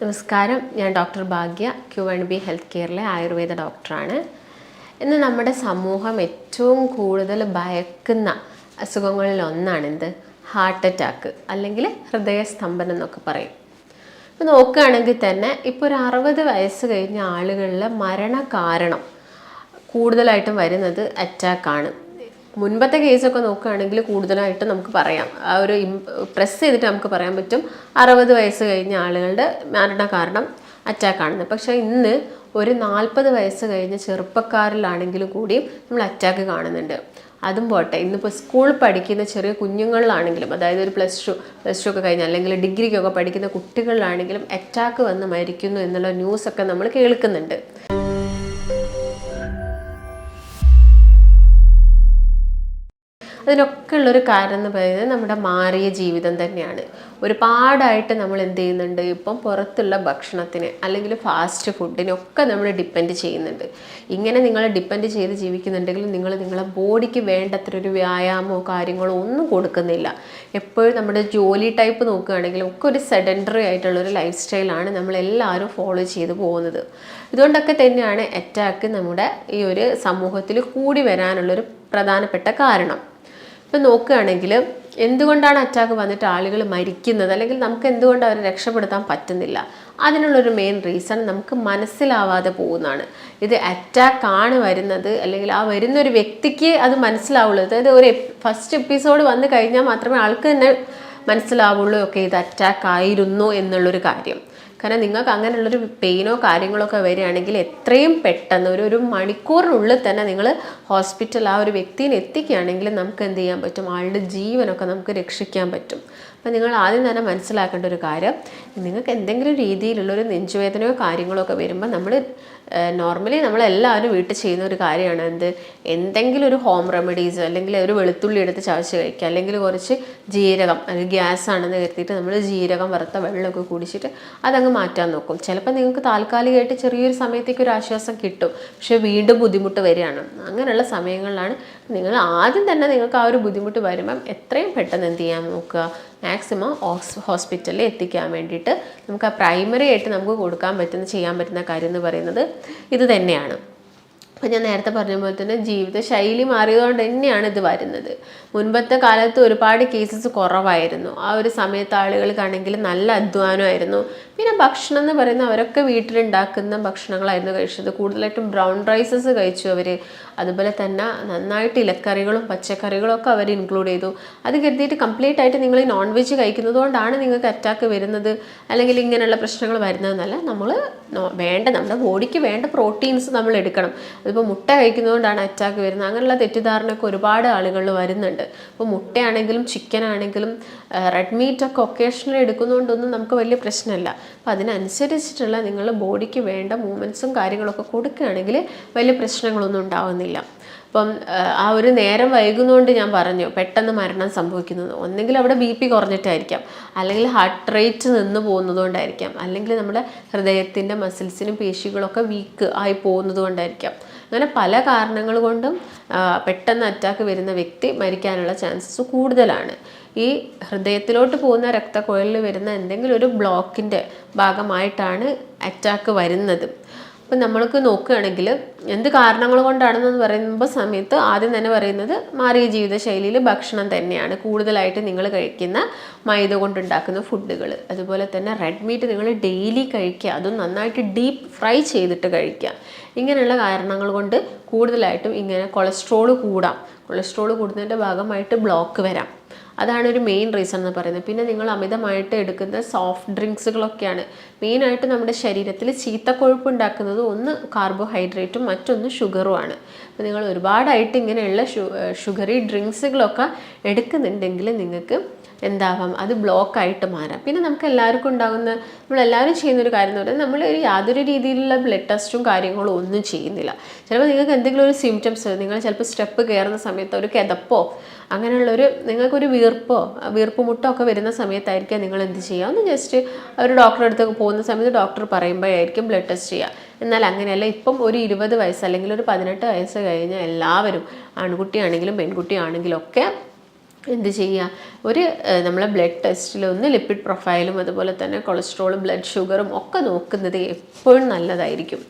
നമസ്കാരം. ഞാൻ doctor Bhagya Q and B health കെയറിലെ Ayurveda ഡോക്ടറാണ്. ഇന്ന് നമ്മുടെ സമൂഹം ഏറ്റവും കൂടുതൽ ഭയക്കുന്ന അസുഖങ്ങളിൽ എന്ത് ഹാർട്ട് അറ്റാക്ക് അല്ലെങ്കിൽ ഹൃദയസ്തംഭനം എന്നൊക്കെ പറയും. ഇപ്പോൾ നോക്കുകയാണെങ്കിൽ തന്നെ ഇപ്പോൾ ഒരു അറുപത് വയസ്സ് കഴിഞ്ഞ ആളുകളിലെ മരണ കാരണം കൂടുതലായിട്ടും വരുന്നത് അറ്റാക്കാണ്. മുൻപത്തെ കേസൊക്കെ നോക്കുകയാണെങ്കിൽ കൂടുതലായിട്ട് നമുക്ക് പറയാം. ആ ഒരു പ്രസ് ചെയ്തിട്ട് നമുക്ക് പറയാൻ പറ്റും. അറുപത് വയസ്സ് കഴിഞ്ഞ ആളുകളുടെ മരണ കാരണം അറ്റാക്കാണെന്ന് പക്ഷേ ഇന്ന് ഒരു നാൽപ്പത് വയസ്സ് കഴിഞ്ഞ ചെറുപ്പക്കാരിലാണെങ്കിലും കൂടിയും നമ്മൾ അറ്റാക്ക് കാണുന്നുണ്ട്. അതും പോട്ടെ. ഇന്നിപ്പോൾ സ്കൂൾ പഠിക്കുന്ന ചെറിയ കുഞ്ഞുങ്ങളിലാണെങ്കിലും അതായത് ഒരു പ്ലസ് ടു പ്ലസ് ടു ഒക്കെ കഴിഞ്ഞ് അല്ലെങ്കിൽ ഡിഗ്രിക്കൊക്കെ പഠിക്കുന്ന കുട്ടികളിലാണെങ്കിലും അറ്റാക്ക് വന്ന് മരിക്കുന്നു എന്നുള്ള ന്യൂസൊക്കെ നമ്മൾ കേൾക്കുന്നുണ്ട്. അതിനൊക്കെ ഉള്ളൊരു കാരണം എന്ന് പറയുന്നത് നമ്മുടെ മാറിയ ജീവിതം തന്നെയാണ്. ഒരുപാടായിട്ട് നമ്മൾ എന്ത് ചെയ്യുന്നുണ്ട്? ഇപ്പം പുറത്തുള്ള ഭക്ഷണത്തിന് അല്ലെങ്കിൽ ഫാസ്റ്റ് ഫുഡിനൊക്കെ നമ്മൾ ഡിപ്പെൻഡ് ചെയ്യുന്നുണ്ട്. ഇങ്ങനെ നിങ്ങൾ ഡിപ്പെൻഡ് ചെയ്ത് ജീവിക്കുന്നുണ്ടെങ്കിൽ നിങ്ങൾ നിങ്ങളുടെ ബോഡിക്ക് വേണ്ടത്ര ഒരു വ്യായാമമോ കാര്യങ്ങളോ ഒന്നും കൊടുക്കുന്നില്ല. എപ്പോഴും നമ്മുടെ ജോലി ടൈപ്പ് നോക്കുകയാണെങ്കിലും ഒക്കെ ഒരു സെഡൻഡറി ആയിട്ടുള്ള ഒരു ലൈഫ് സ്റ്റൈലാണ് നമ്മളെല്ലാവരും ഫോളോ ചെയ്ത് പോകുന്നത്. ഇതുകൊണ്ടൊക്കെ തന്നെയാണ് അറ്റാക്ക് നമ്മുടെ ഈ ഒരു സമൂഹത്തിൽ കൂടി വരാനുള്ളൊരു പ്രധാനപ്പെട്ട കാരണം. ഇപ്പം നോക്കുകയാണെങ്കിൽ എന്തുകൊണ്ടാണ് അറ്റാക്ക് വന്നിട്ട് ആളുകൾ മരിക്കുന്നത്? അല്ലെങ്കിൽ നമുക്ക് എന്തുകൊണ്ട് അവരെ രക്ഷപ്പെടുത്താൻ പറ്റുന്നില്ല? അതിനുള്ളൊരു മെയിൻ റീസൺ നമുക്ക് മനസ്സിലാവാതെ പോകുന്നതാണ്. ഇത് അറ്റാക്ക് ആണ് വരുന്നത്. അല്ലെങ്കിൽ ആ വരുന്ന ഒരു വ്യക്തിക്ക് അത് മനസ്സിലാവുള്ളൂ. അതായത് ഒരു ഫസ്റ്റ് എപ്പിസോഡ് വന്നു കഴിഞ്ഞാൽ മാത്രമേ ആൾക്ക് തന്നെ മനസ്സിലാവുള്ളൂ ഒക്കെ ഇത് അറ്റാക്ക് ആയിരുന്നു എന്നുള്ളൊരു കാര്യം. കാരണം നിങ്ങൾക്ക് അങ്ങനെയുള്ളൊരു പെയിനോ കാര്യങ്ങളോ ഒക്കെ വരികയാണെങ്കിൽ എത്രയും പെട്ടെന്ന് ഒരു ഒരു മണിക്കൂറിനുള്ളിൽ തന്നെ നിങ്ങൾ ഹോസ്പിറ്റൽ ആ ഒരു വ്യക്തിനെ എത്തിക്കുകയാണെങ്കിൽ നമുക്ക് എന്ത് ചെയ്യാൻ പറ്റും? ആളുടെ ജീവനൊക്കെ നമുക്ക് രക്ഷിക്കാൻ പറ്റും. അപ്പം നിങ്ങൾ ആദ്യം തന്നെ മനസ്സിലാക്കേണ്ട ഒരു കാര്യം നിങ്ങൾക്ക് എന്തെങ്കിലും രീതിയിലുള്ളൊരു നെഞ്ചുവേദനയോ കാര്യങ്ങളോ ഒക്കെ വരുമ്പോൾ നമ്മൾ നോർമലി നമ്മളെല്ലാവരും വീട്ടിൽ ചെയ്യുന്ന ഒരു കാര്യമാണ് എന്ത്? എന്തെങ്കിലും ഒരു ഹോം റെമഡീസ് അല്ലെങ്കിൽ ഒരു വെളുത്തുള്ളി എടുത്ത് ചവച്ച് കഴിക്കുക. അല്ലെങ്കിൽ കുറച്ച് ജീരകം അല്ലെങ്കിൽ ഗ്യാസ് ആണെന്ന് കരുതിയിട്ട് നമ്മൾ ജീരകം വറുത്ത വെള്ളമൊക്കെ കുടിച്ചിട്ട് അതങ്ങ് മാറ്റാൻ നോക്കും. ചിലപ്പോൾ നിങ്ങൾക്ക് താൽക്കാലികമായിട്ട് ചെറിയൊരു സമയത്തേക്ക് ഒരു ആശ്വാസം കിട്ടും. പക്ഷേ വീണ്ടും ബുദ്ധിമുട്ട് വരികയാണ്. അങ്ങനെയുള്ള സമയങ്ങളിലാണ് നിങ്ങൾ ആദ്യം തന്നെ നിങ്ങൾക്ക് ആ ഒരു ബുദ്ധിമുട്ട് വരുമ്പം എത്രയും പെട്ടെന്ന് എന്ത് ചെയ്യാൻ നോക്കുക? മാക്സിമം ഹോസ്പിറ്റലിൽ എത്തിക്കാൻ വേണ്ടിയിട്ട് നമുക്ക് ആ പ്രൈമറി ആയിട്ട് നമുക്ക് കൊടുക്കാൻ പറ്റുന്ന ചെയ്യാൻ പറ്റുന്ന കാര്യം എന്ന് പറയുന്നത് ഇത് തന്നെയാണ്. അപ്പോൾ ഞാൻ നേരത്തെ പറഞ്ഞ പോലെ തന്നെ ജീവിതശൈലി മാറിയതുകൊണ്ട് തന്നെയാണ് ഇത് വരുന്നത്. മുൻപത്തെ കാലത്ത് ഒരുപാട് കേസസ് കുറവായിരുന്നു. ആ ഒരു സമയത്ത് ആളുകൾക്കാണെങ്കിൽ നല്ല അധ്വാനമായിരുന്നു. പിന്നെ ഭക്ഷണം എന്ന് പറയുന്ന അവരൊക്കെ വീട്ടിലുണ്ടാക്കുന്ന ഭക്ഷണങ്ങളായിരുന്നു കഴിച്ചത്. കൂടുതലായിട്ടും ബ്രൗൺ റൈസസ് കഴിച്ചു അവർ അതുപോലെ തന്നെ നന്നായിട്ട് ഇലക്കറികളും പച്ചക്കറികളും ഒക്കെ അവർ ഇൻക്ലൂഡ് ചെയ്തു. അത് കരുതിയിട്ട് കംപ്ലീറ്റ് ആയിട്ട് നിങ്ങൾ നോൺ വെജ് കഴിക്കുന്നത് കൊണ്ടാണ് നിങ്ങൾക്ക് അറ്റാക്ക് വരുന്നത്. അല്ലെങ്കിൽ ഇങ്ങനെയുള്ള പ്രശ്നങ്ങൾ വരുന്നതെന്നല്ല നമ്മൾ വേണ്ട നമ്മുടെ ബോഡിക്ക് വേണ്ട പ്രോട്ടീൻസ് നമ്മൾ എടുക്കണം. അതിപ്പോൾ മുട്ട കഴിക്കുന്നതുകൊണ്ടാണ് അറ്റാക്ക് വരുന്നത്. അങ്ങനെയുള്ള തെറ്റിദ്ധാരണയൊക്കെ ഒരുപാട് ആളുകളിൽ വരുന്നുണ്ട്. അപ്പോൾ മുട്ടയാണെങ്കിലും ചിക്കൻ ആണെങ്കിലും റെഡ് മീറ്റ് ഒക്കെ ഒക്കേഷണലി എടുക്കുന്നതുകൊണ്ടൊന്നും നമുക്ക് വലിയ പ്രശ്നമല്ല. അപ്പോൾ അതിനനുസരിച്ചിട്ടുള്ള നിങ്ങൾ ബോഡിക്ക് വേണ്ട മൂവ്മെന്റ്സും കാര്യങ്ങളൊക്കെ കൊടുക്കുകയാണെങ്കിൽ വലിയ പ്രശ്നങ്ങളൊന്നും ഉണ്ടാവുന്നില്ല. അപ്പം ആ ഒരു നേരം വൈകുന്നതുകൊണ്ട് ഞാൻ പറഞ്ഞു പെട്ടെന്ന് മരണം സംഭവിക്കുന്നത്. ഒന്നെങ്കിൽ അവിടെ ബി പി കുറഞ്ഞിട്ടായിരിക്കാം. അല്ലെങ്കിൽ ഹാർട്ട് റേറ്റ് നിന്ന് പോകുന്നതുകൊണ്ടായിരിക്കാം. അല്ലെങ്കിൽ നമ്മുടെ ഹൃദയത്തിന്റെ മസിൽസിനും പേശികളൊക്കെ വീക്ക് ആയി പോകുന്നത് കൊണ്ടായിരിക്കാം അങ്ങനെ പല കാരണങ്ങൾ കൊണ്ടും പെട്ടെന്ന് അറ്റാക്ക് വരുന്ന വ്യക്തി മരിക്കാനുള്ള ചാൻസസ് കൂടുതലാണ്. ഈ ഹൃദയത്തിലോട്ട് പോകുന്ന രക്തക്കുഴലിൽ വരുന്ന എന്തെങ്കിലും ഒരു ബ്ലോക്കിന്റെ ഭാഗമായിട്ടാണ് അറ്റാക്ക് വരുന്നത്. അപ്പം നമ്മൾക്ക് നോക്കുകയാണെങ്കിൽ എന്ത് കാരണങ്ങൾ കൊണ്ടാണെന്ന് പറയുമ്പോൾ സമയത്ത് ആദ്യം തന്നെ പറയുന്നത് മാറിയ ജീവിതശൈലിയിൽ ഭക്ഷണം തന്നെയാണ്. കൂടുതലായിട്ട് നിങ്ങൾ കഴിക്കുന്ന മൈദ കൊണ്ടുണ്ടാക്കുന്ന ഫുഡുകൾ. അതുപോലെ തന്നെ റെഡ് മീറ്റ് നിങ്ങൾ ഡെയിലി കഴിക്കുക. അതും നന്നായിട്ട് ഡീപ്പ് ഫ്രൈ ചെയ്തിട്ട് കഴിക്കുക. ഇങ്ങനെയുള്ള കാരണങ്ങൾ കൊണ്ട് കൂടുതലായിട്ടും ഇങ്ങനെ കൊളസ്ട്രോൾ കൂടാം. കൊളസ്ട്രോൾ കൂടുന്നതിന്റെ ഭാഗമായിട്ട് ബ്ലോക്ക് വരാം. അതാണ് ഒരു മെയിൻ റീസൺ എന്ന് പറയുന്നത്. പിന്നെ നിങ്ങൾ അമിതമായിട്ട് എടുക്കുന്ന സോഫ്റ്റ് ഡ്രിങ്ക്സുകളൊക്കെയാണ് മെയിനായിട്ട് നമ്മുടെ ശരീരത്തിൽ ചീത്തക്കൊഴുപ്പ് ഉണ്ടാക്കുന്നത് ഒന്ന് കാർബോഹൈഡ്രേറ്റും മറ്റൊന്ന് ഷുഗറുമാണ് അപ്പോൾ നിങ്ങൾ ഒരുപാടായിട്ട് ഇങ്ങനെയുള്ള ഷുഗറി ഡ്രിങ്ക്സുകളൊക്കെ എടുക്കുന്നുണ്ടെങ്കിൽ നിങ്ങൾക്ക് എന്താവാം? അത് ബ്ലോക്കായിട്ട് മാറാം. പിന്നെ നമുക്ക് എല്ലാവർക്കും ഉണ്ടാകുന്ന നമ്മളെല്ലാവരും ചെയ്യുന്ന ഒരു കാര്യം എന്ന് പറയുന്നത് നമ്മൾ യാതൊരു രീതിയിലുള്ള ബ്ലഡ് ടെസ്റ്റും കാര്യങ്ങളും ഒന്നും ചെയ്യുന്നില്ല. ചിലപ്പോൾ നിങ്ങൾക്ക് എന്തെങ്കിലും ഒരു സിംറ്റംസ് നിങ്ങൾ ചിലപ്പോൾ സ്റ്റെപ്പ് കയറുന്ന സമയത്ത് ഒരു കിതപ്പോ അങ്ങനെയുള്ളൊരു നിങ്ങൾക്കൊരു വീർപ്പോ വീർപ്പ് മുട്ടോ ഒക്കെ വരുന്ന സമയത്തായിരിക്കാം നിങ്ങൾ എന്ത് ചെയ്യുക. ഒന്ന് ജസ്റ്റ് ഒരു ഡോക്ടറെ അടുത്ത് പോകുന്ന സമയത്ത് ഡോക്ടർ പറയുമ്പോഴായിരിക്കും ബ്ലഡ് ടെസ്റ്റ് ചെയ്യുക. എന്നാൽ അങ്ങനെയല്ല ഇപ്പം ഒരു ഇരുപത് വയസ്സ് അല്ലെങ്കിൽ ഒരു പതിനെട്ട് വയസ്സ് കഴിഞ്ഞ എല്ലാവരും ആൺകുട്ടിയാണെങ്കിലും പെൺകുട്ടിയാണെങ്കിലും ഒക്കെ എന്ത് ചെയ്യുക ഒരു നമ്മളെ ബ്ലഡ് ടെസ്റ്റിൽ ഒന്ന് ലിപ്പിഡ് പ്രൊഫൈലും അതുപോലെ തന്നെ കൊളസ്ട്രോളും ബ്ലഡ് ഷുഗറും ഒക്കെ നോക്കുന്നത് എപ്പോഴും നല്ലതായിരിക്കും.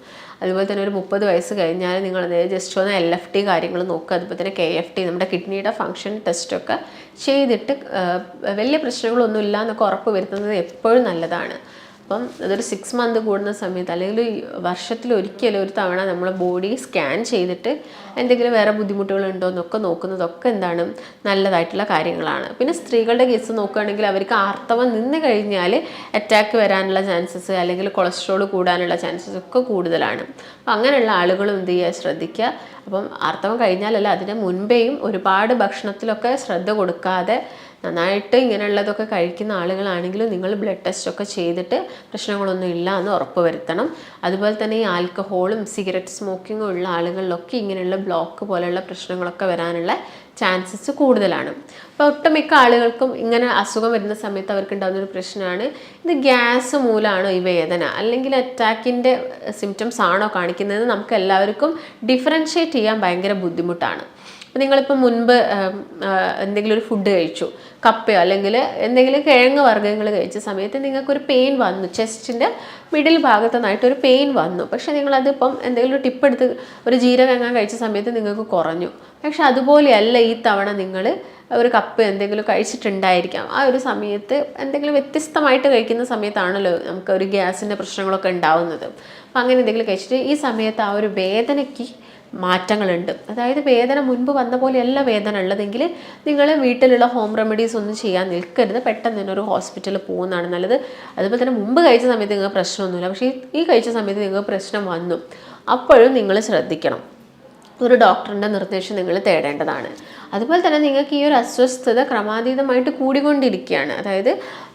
അതുപോലെ തന്നെ ഒരു മുപ്പത് വയസ്സ് കഴിഞ്ഞാൽ നിങ്ങൾ ജസ്റ്റ് ഒന്ന് എൽ എഫ് ടി കാര്യങ്ങൾ നോക്കുക. അതുപോലെ തന്നെ കെ എഫ് ടി നമ്മുടെ കിഡ്നിയുടെ ഫങ്ഷൻ ടെസ്റ്റൊക്കെ ചെയ്തിട്ട് വലിയ പ്രശ്നങ്ങളൊന്നും ഇല്ല എന്നൊക്കെ ഉറപ്പ് വരുത്തുന്നത് എപ്പോഴും നല്ലതാണ്. അപ്പം അതൊരു സിക്സ് മന്ത് കൂടുന്ന സമയത്ത് അല്ലെങ്കിൽ വർഷത്തിൽ ഒരിക്കലും ഒരു തവണ നമ്മളെ ബോഡി സ്കാൻ ചെയ്തിട്ട് എന്തെങ്കിലും വേറെ ബുദ്ധിമുട്ടുകൾ ഉണ്ടോ എന്നൊക്കെ നോക്കുന്നതൊക്കെ എന്താണ് നല്ലതായിട്ടുള്ള കാര്യങ്ങളാണ്. പിന്നെ സ്ത്രീകളുടെ കേസ് നോക്കുകയാണെങ്കിൽ അവർക്ക് ആർത്തവം നിന്ന് കഴിഞ്ഞാൽ അറ്റാക്ക് വരാനുള്ള ചാൻസസ് അല്ലെങ്കിൽ കൊളസ്ട്രോൾ കൂടാനുള്ള ചാൻസസ് ഒക്കെ കൂടുതലാണ്. അപ്പം അങ്ങനെയുള്ള ആളുകളും എന്ത് ചെയ്യുക? ശ്രദ്ധിക്കുക. അപ്പം ആർത്തവം കഴിഞ്ഞാലല്ല അതിന് മുൻപേയും ഒരുപാട് ഭക്ഷണത്തിലൊക്കെ ശ്രദ്ധ കൊടുക്കാതെ നന്നായിട്ട് ഇങ്ങനെയുള്ളതൊക്കെ കഴിക്കുന്ന ആളുകളാണെങ്കിലും നിങ്ങൾ ബ്ലഡ് ടെസ്റ്റ് ഒക്കെ ചെയ്തിട്ട് പ്രശ്നങ്ങളൊന്നും ഇല്ല എന്ന് ഉറപ്പ് വരുത്തണം. അതുപോലെ തന്നെ ഈ ആൽക്കഹോളും സിഗരറ്റ് സ്മോക്കിങ്ങും ഉള്ള ആളുകളിലൊക്കെ ഇങ്ങനെയുള്ള ബ്ലോക്ക് പോലെയുള്ള പ്രശ്നങ്ങളൊക്കെ വരാനുള്ള ചാൻസസ് കൂടുതലാണ്. അപ്പോൾ ഒട്ടുമിക്ക ആളുകൾക്കും ഇങ്ങനെ അസുഖം വരുന്ന സമയത്ത് അവർക്ക് ഉണ്ടാകുന്ന ഒരു പ്രശ്നമാണ്. ഇത് ഗ്യാസ് മൂലമാണോ ഈ വേദന? അല്ലെങ്കിൽ അറ്റാക്കിന്റെ സിംറ്റംസ് ആണോ കാണിക്കുന്നത് നമുക്ക് എല്ലാവർക്കും ഡിഫറൻഷ്യേറ്റ് ചെയ്യാൻ ഭയങ്കര ബുദ്ധിമുട്ടാണ്. അപ്പോൾ നിങ്ങളിപ്പോൾ മുൻപ് എന്തെങ്കിലും ഒരു ഫുഡ് കഴിച്ചു. കപ്പയോ അല്ലെങ്കിൽ എന്തെങ്കിലും കിഴങ്ങ് വർഗങ്ങൾ കഴിച്ച സമയത്ത് നിങ്ങൾക്കൊരു പെയിൻ വന്നു. ചെസ്റ്റിന്റെ മിഡിൽ ഭാഗത്തു നിന്നായിട്ട് ഒരു പെയിൻ വന്നു. പക്ഷേ നിങ്ങളതിപ്പം എന്തെങ്കിലും ഒരു ടിപ്പ് എടുത്ത് ഒരു ജീരകങ്ങ കഴിച്ച സമയത്ത് നിങ്ങൾക്ക് കുറഞ്ഞു. പക്ഷെ അതുപോലെയല്ല ഈ തവണ നിങ്ങൾ ഒരു കപ്പ് എന്തെങ്കിലും കഴിച്ചിട്ടുണ്ടായിരിക്കാം. ആ ഒരു സമയത്ത് എന്തെങ്കിലും വ്യത്യസ്തമായിട്ട് കഴിക്കുന്ന സമയത്താണല്ലോ നമുക്ക് ഒരു ഗ്യാസിന്റെ പ്രശ്നങ്ങളൊക്കെ ഉണ്ടാവുന്നത്. അപ്പം അങ്ങനെ എന്തെങ്കിലും കഴിച്ചിട്ട് ഈ സമയത്ത് ആ ഒരു വേദനയ്ക്ക് മാറ്റങ്ങളുണ്ട്. അതായത് വേദന മുൻപ് വന്ന പോലെയല്ല വേദന ഉള്ളതെങ്കിൽ നിങ്ങൾ വീട്ടിലുള്ള ഹോം റെമഡീസ് ഒന്നും ചെയ്യാൻ നിൽക്കരുത്. പെട്ടെന്ന് തന്നെ ഒരു ഹോസ്പിറ്റലിൽ പോകുന്നതാണ് നല്ലത്. അതുപോലെ തന്നെ മുമ്പ് കഴിച്ച സമയത്ത് നിങ്ങൾക്ക് പ്രശ്നമൊന്നുമില്ല. പക്ഷേ ഈ- കഴിച്ച സമയത്ത് നിങ്ങൾക്ക് പ്രശ്നം വന്നു. അപ്പോഴും നിങ്ങൾ ശ്രദ്ധിക്കണം. ഒരു ഡോക്ടറിന്റെ നിർദ്ദേശം നിങ്ങൾ തേടേണ്ടതാണ്. അതുപോലെ തന്നെ നിങ്ങൾക്ക് ഈ ഒരു അസ്വസ്ഥത ക്രമാതീതമായിട്ട് കൂടിക്കൊണ്ടിരിക്കുകയാണ്. അതായത്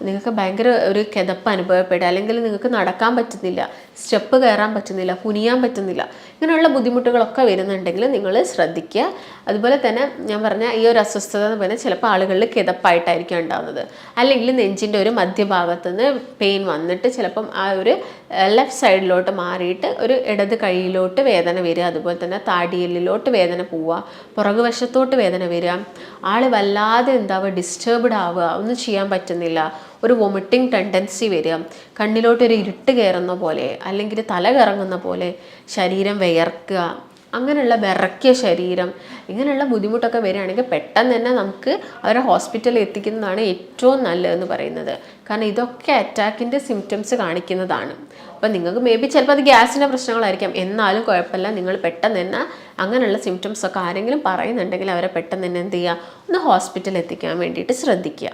നിങ്ങൾക്ക് ഭയങ്കര ഒരു കിതപ്പ് അനുഭവപ്പെടുക അല്ലെങ്കിൽ നിങ്ങൾക്ക് നടക്കാൻ പറ്റുന്നില്ല സ്റ്റെപ്പ് കയറാൻ പറ്റുന്നില്ല കുനിയാൻ പറ്റുന്നില്ല ഇങ്ങനെയുള്ള ബുദ്ധിമുട്ടുകളൊക്കെ വരുന്നുണ്ടെങ്കിൽ നിങ്ങൾ ശ്രദ്ധിക്കുക. അതുപോലെ തന്നെ ഞാൻ പറഞ്ഞ ഈ ഒരു അസ്വസ്ഥത എന്ന് പറഞ്ഞാൽ ചിലപ്പോൾ ആളുകളിൽ കിതപ്പായിട്ടായിരിക്കും ഉണ്ടാകുന്നത് അല്ലെങ്കിൽ നെഞ്ചിന്റെ ഒരു മധ്യഭാഗത്ത് നിന്ന് പെയിൻ വന്നിട്ട് ചിലപ്പം ആ ഒരു ലെഫ്റ്റ് സൈഡിലോട്ട് മാറിയിട്ട് ഒരു ഇടത് കൈയിലോട്ട് വേദന വരിക അതുപോലെ തന്നെ താടിയലിലോട്ട് വേദന പോവുക പുറകുവശത്തോട്ട് വേദന വരിക. ആൾ വല്ലാതെ എന്താവുക ഡിസ്റ്റേബ്ഡ് ആവുക. ഒന്നും ചെയ്യാൻ പറ്റുന്നില്ല. ഒരു വൊമിറ്റിംഗ് ടെൻഡൻസി വരിക. കണ്ണിലോട്ടൊരു ഇരുട്ട് കയറുന്ന പോലെ അല്ലെങ്കിൽ തല കറങ്ങുന്ന പോലെ ശരീരം വിയർക്കുക. അങ്ങനെയുള്ള വിറക്കിയ ശരീരം ഇങ്ങനെയുള്ള ബുദ്ധിമുട്ടൊക്കെ വരികയാണെങ്കിൽ പെട്ടെന്ന് തന്നെ നമുക്ക് അവരെ ഹോസ്പിറ്റലിൽ എത്തിക്കുന്നതാണ് ഏറ്റവും നല്ലതെന്ന് പറയുന്നത്. കാരണം ഇതൊക്കെ അറ്റാക്കിന്റെ സിംറ്റംസ് കാണിക്കുന്നതാണ്. അപ്പം നിങ്ങൾക്ക് മേ ബി ചിലപ്പോൾ അത് ഗ്യാസിന്റെ പ്രശ്നങ്ങളായിരിക്കാം. എന്നാലും കുഴപ്പമില്ല. നിങ്ങൾ പെട്ടെന്ന് തന്നെ അങ്ങനെയുള്ള സിംറ്റംസ് ഒക്കെ ആരെങ്കിലും പറയുന്നുണ്ടെങ്കിൽ അവരെ പെട്ടെന്ന് തന്നെ എന്ത് ചെയ്യുക? ഒന്ന് ഹോസ്പിറ്റലിൽ എത്തിക്കാൻ വേണ്ടിയിട്ട് ശ്രദ്ധിക്കുക.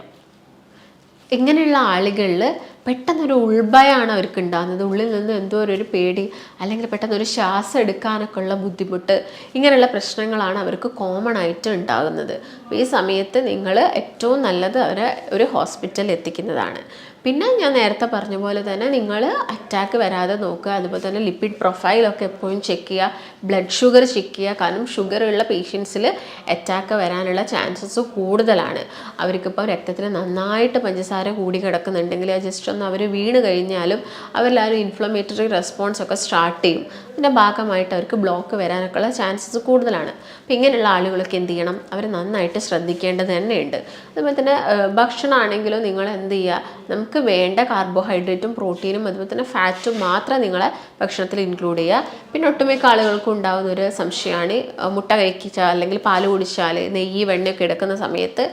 ഇങ്ങനെയുള്ള ആളുകളിൽ പെട്ടെന്നൊരു ഉൾഭയമാണ് അവർക്ക് ഉണ്ടാകുന്നത് ഉള്ളിൽ നിന്ന് എന്തോ ഒരു പേടി അല്ലെങ്കിൽ പെട്ടെന്നൊരു ശ്വാസം എടുക്കാനൊക്കെ ഉള്ള ബുദ്ധിമുട്ട് ഇങ്ങനെയുള്ള പ്രശ്നങ്ങളാണ് അവർക്ക് കോമൺ ആയിട്ട് ഉണ്ടാകുന്നത്. ഈ സമയത്ത് നിങ്ങൾ ഏറ്റവും നല്ലത് അവരെ ഒരു ഹോസ്പിറ്റലിൽ എത്തിക്കുന്നതാണ്. പിന്നെ ഞാൻ നേരത്തെ പറഞ്ഞ പോലെ തന്നെ നിങ്ങൾ അറ്റാക്ക് വരാതെ നോക്കുക അതുപോലെ തന്നെ ലിപ്പിഡ് പ്രൊഫൈലൊക്കെ എപ്പോഴും ചെക്ക് ചെയ്യുക ബ്ലഡ് ഷുഗർ ചെക്ക് ചെയ്യുക കാരണം ഷുഗർ ഉള്ള പേഷ്യൻസിൽ അറ്റാക്ക് വരാനുള്ള ചാൻസസ് കൂടുതലാണ്. അവർക്കിപ്പോൾ രക്തത്തിൽ നന്നായിട്ട് പഞ്ചസാര കൂടി കിടക്കുന്നുണ്ടെങ്കിൽ ജസ്റ്റ് ഒന്ന് അവർ വീണ് കഴിഞ്ഞാലും അവരെല്ലാവരും ഇൻഫ്ലമേറ്ററി റെസ്പോൺസ് ഒക്കെ സ്റ്റാർട്ട് ചെയ്യും. അതിന്റെ ഭാഗമായിട്ട് അവർക്ക് ബ്ലോക്ക് വരാനൊക്കെയുള്ള ചാൻസസ് കൂടുതലാണ്. അപ്പോൾ ഇങ്ങനെയുള്ള ആളുകളൊക്കെ എന്ത് ചെയ്യണം? അവർ നന്നായിട്ട് ശ്രദ്ധിക്കേണ്ടത് തന്നെയുണ്ട്. അതുപോലെ തന്നെ ഭക്ഷണമാണെങ്കിലും നിങ്ങൾ എന്ത് ചെയ്യുക? നമുക്ക് വേണ്ട കാർബോഹൈഡ്രേറ്റും പ്രോട്ടീനും അതുപോലെ തന്നെ ഫാറ്റും മാത്രം നിങ്ങൾ ഭക്ഷണത്തിൽ ഇൻക്ലൂഡ് ചെയ്യുക. പിന്നെ ഒട്ടുമിക്ക ആളുകൾക്കും ഉണ്ടാകുന്ന ഒരു സംശയമാണ്. മുട്ട കഴിച്ചാൽ അല്ലെങ്കിൽ പാൽ കുടിച്ചാൽ നെയ്യ് വെണ്ണയൊക്കെ എടുക്കുന്ന സമയത്ത്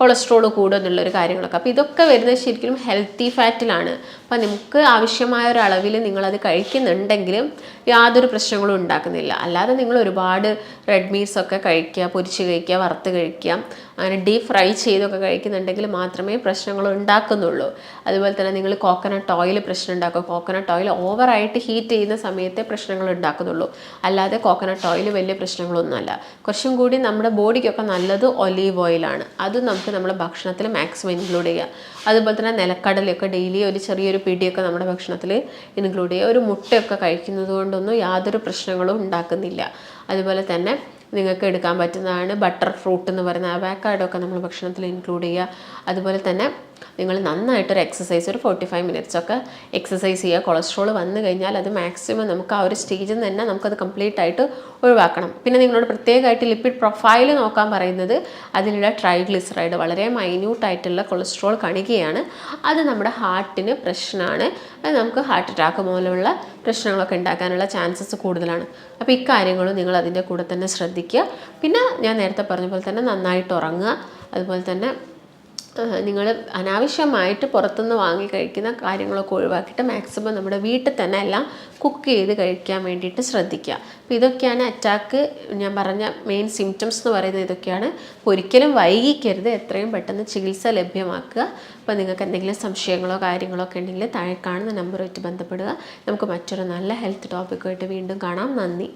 കൊളസ്ട്രോൾ കൂടുക എന്നുള്ളൊരു കാര്യങ്ങളൊക്കെ. അപ്പോൾ ഇതൊക്കെ വരുന്നത് ശരിക്കും ഹെൽത്തി ഫാറ്റിലാണ് അപ്പോൾ നമുക്ക് ആവശ്യമായ ഒരു അളവിൽ നിങ്ങളത് കഴിക്കുന്നുണ്ടെങ്കിലും യാതൊരു പ്രശ്നങ്ങളും ഉണ്ടാക്കുന്നില്ല. അല്ലാതെ നിങ്ങൾ ഒരുപാട് റെഡ് മീറ്റ്സ് ഒക്കെ കഴിക്കുക പൊരിച്ച് കഴിക്കുക വറുത്ത് കഴിക്കുക അങ്ങനെ ഡീപ് ഫ്രൈ ചെയ്തൊക്കെ കഴിക്കുന്നുണ്ടെങ്കിൽ മാത്രമേ പ്രശ്നങ്ങൾ ഉണ്ടാക്കുന്നുള്ളൂ. അതുപോലെ തന്നെ നിങ്ങൾ കോക്കനട്ട് ഓയിൽ പ്രശ്നം ഉണ്ടാക്കും. കോക്കനട്ട് ഓയിൽ ഓവറായിട്ട് ഹീറ്റ് ചെയ്യുന്ന സമയത്തെ പ്രശ്നങ്ങൾ ഉണ്ടാക്കുന്നുള്ളൂ. അല്ലാതെ കോക്കനട്ട് ഓയിൽ വലിയ പ്രശ്നങ്ങളൊന്നുമല്ല. കുറച്ചും കൂടി നമ്മുടെ ബോഡിക്കൊക്കെ നല്ലത് ഒലീവ് ഓയിലാണ് അത് നമുക്ക് നമ്മുടെ ഭക്ഷണത്തിൽ മാക്സിമം ഇൻക്ലൂഡ് ചെയ്യുക. അതുപോലെ തന്നെ നിലക്കടലയൊക്കെ ഡെയിലി ഒരു ചെറിയൊരു പിടിയൊക്കെ നമ്മുടെ ഭക്ഷണത്തിൽ ഇൻക്ലൂഡ് ചെയ്യുക. ഒരു മുട്ടയൊക്കെ കഴിക്കുന്നത് കൊണ്ടൊന്നും യാതൊരു പ്രശ്നങ്ങളും ഉണ്ടാക്കുന്നില്ല. അതുപോലെ തന്നെ നിങ്ങൾക്ക് എടുക്കാൻ പറ്റുന്നതാണ് ബട്ടർ ഫ്രൂട്ട് എന്ന് പറയുന്ന അവാക്കാഡോ ഒക്കെ നമ്മൾ ഭക്ഷണത്തിൽ ഇൻക്ലൂഡ് ചെയ്യുക. അതുപോലെ തന്നെ നിങ്ങൾ നന്നായിട്ടൊരു എക്സസൈസ് ഒരു ഫോർട്ടി ഫൈവ് മിനിറ്റ്സ് ഒക്കെ എക്സസൈസ് ചെയ്യുക. കൊളസ്ട്രോൾ വന്നു കഴിഞ്ഞാൽ അത് മാക്സിമം നമുക്ക് ആ ഒരു സ്റ്റേജിൽ നിന്ന് തന്നെ നമുക്കത് കംപ്ലീറ്റ് ആയിട്ട് ഒഴിവാക്കണം. പിന്നെ നിങ്ങളോട് പ്രത്യേകമായിട്ട് ലിപ്പിഡ് പ്രൊഫൈൽ നോക്കാൻ പറയുന്നത് അതിലുള്ള ട്രൈഗ്ലിസറൈഡ് വളരെ മൈന്യൂട്ടായിട്ടുള്ള കൊളസ്ട്രോൾ കണികയാണ്. അത് നമ്മുടെ ഹാർട്ടിന് പ്രശ്നമാണ്. അത് നമുക്ക് ഹാർട്ട് അറ്റാക്ക് മൂലമുള്ള പ്രശ്നങ്ങളൊക്കെ ഉണ്ടാക്കാനുള്ള ചാൻസസ് കൂടുതലാണ്. അപ്പോൾ ഇക്കാര്യങ്ങളും നിങ്ങൾ അതിന്റെ കൂടെ തന്നെ ശ്രദ്ധിക്കുക. പിന്നെ ഞാൻ നേരത്തെ പറഞ്ഞ പോലെ തന്നെ നന്നായിട്ട് ഉറങ്ങുക. അതുപോലെ തന്നെ നിങ്ങൾ അനാവശ്യമായിട്ട് പുറത്തുനിന്ന് വാങ്ങി കഴിക്കുന്ന കാര്യങ്ങളൊക്കെ ഒഴിവാക്കിയിട്ട് മാക്സിമം നമ്മുടെ വീട്ടിൽ തന്നെ എല്ലാം കുക്ക് ചെയ്ത് കഴിക്കാൻ വേണ്ടിയിട്ട് ശ്രദ്ധിക്കുക. അപ്പോൾ ഇതൊക്കെയാണ് അറ്റാക്ക് ഞാൻ പറഞ്ഞ മെയിൻ സിംറ്റംസ് എന്ന് പറയുന്നത് ഇതൊക്കെയാണ്. ഒരിക്കലും വൈകിക്കരുത്. എത്രയും പെട്ടെന്ന് ചികിത്സ ലഭ്യമാക്കുക. അപ്പോൾ നിങ്ങൾക്ക് എന്തെങ്കിലും സംശയങ്ങളോ കാര്യങ്ങളോ ഒക്കെ ഉണ്ടെങ്കിൽ താഴെ കാണുന്ന നമ്പറുമായിട്ട് ബന്ധപ്പെടുക. നമുക്ക് മറ്റൊരു നല്ല ഹെൽത്ത് ടോപ്പിക്കുമായിട്ട് വീണ്ടും കാണാം. നന്ദി.